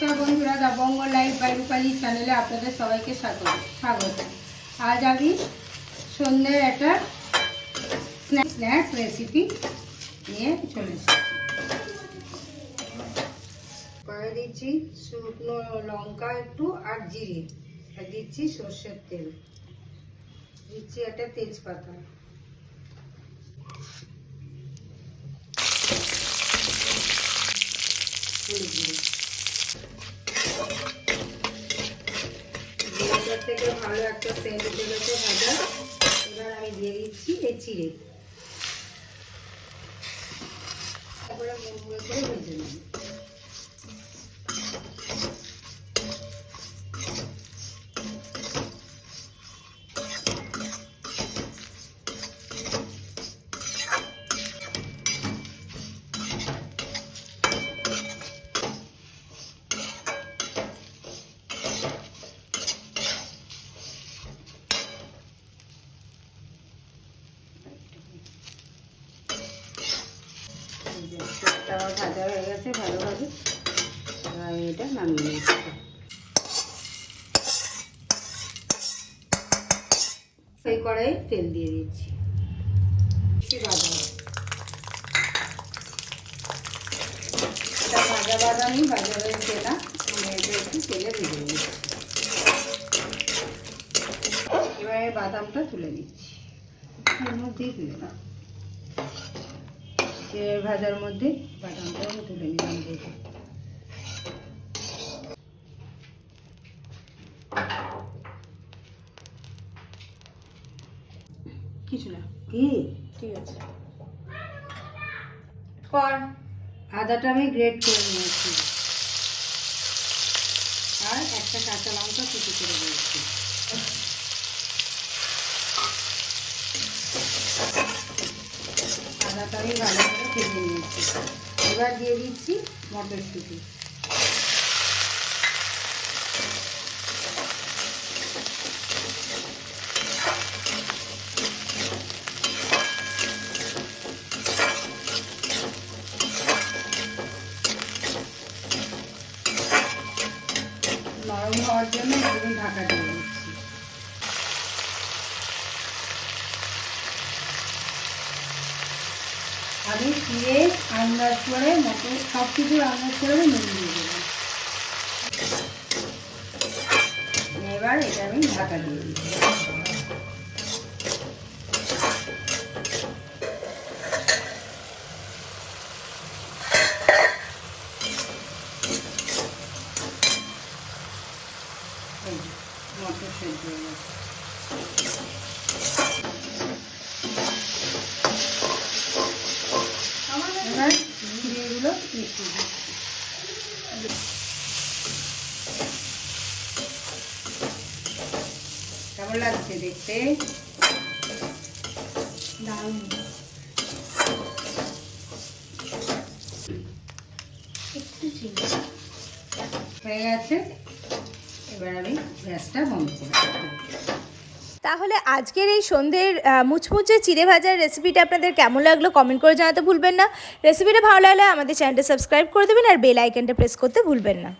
নমস্কার বন্ধুরা, দা বঙ্গ live by রূপালী চ্যানেলে আপনাদের সবাইকে স্বাগত স্বাগত। আজ আমি সন্ধ্যের একটা স্ন্যাক্স স্ন্যাক্স রেসিপি নিয়ে চলে এসেছি। করে দিচ্ছি শুকনো লঙ্কা একটু আর জিরে, আর দিচ্ছি সর্ষের তেল। দিচ্ছি একটা তেজপাতা। হলুদ থেকে ভালো একটা সেন্ট উঠে গেছে ভাজা। এবার আমি দিয়ে দিচ্ছি এই চিড়ে। তারপরে মুড়মুড়ে করে ভেজে নেব। ভাজা হয়ে গেছে ভালোভাবে আমি এটা নামিয়ে নিচ্ছি। সেই কড়াই তেল দিয়ে দিচ্ছি বাদাম এটা ভাজা বাদামই ভাজা হয়েছে না আমি এটা একটু তেলে ভেজে নিচ্ছি এবারে বাদামটা তুলে নিচ্ছি এর মধ্যেই ভাজার মধ্যে বাদামটাও তুলে নিলাম দেখে। কিছু না। কি? ঠিক আছে। কর। আদাটা আমি গ্রেট করে নিয়েছি। আর একটা কাঁচা লঙ্কা কুচি করে দিয়েছি। আমি ভালো করে ভেজে নিয়েছি। এবার দিয়ে দিচ্ছি মটরশুঁটি। নরম হওয়ার জন্য একটু ঢাকা দিয়ে দিচ্ছি আমি চিড়ে আন্দাজ করে মতো সব কিছু আন্দাজ করে আমি নুন দিয়ে দেবো। এবার এটা আমি ঢাকা দিয়ে যে, মটর সেদ্ধ হয়ে গেছে। দিচ্ছি কেমন লাগছে দেখতে? দারুণ। একটু চিনি। হয়ে গেছে। এবার আমি গ্যাসটা বন্ধ করে। তাহলে আজকের এই সন্ধ্যের মুচমুচে চিড়ে ভাজার রেসিপিটা আপনাদের কেমন লাগল কমেন্ট করে জানাতে ভুলবেন না। রেসিপিটা ভালো লাগলে আমাদের চ্যানেলটা সাবস্ক্রাইব করে দেবেন আর বেল আইকনটা প্রেস করতে ভুলবেন না।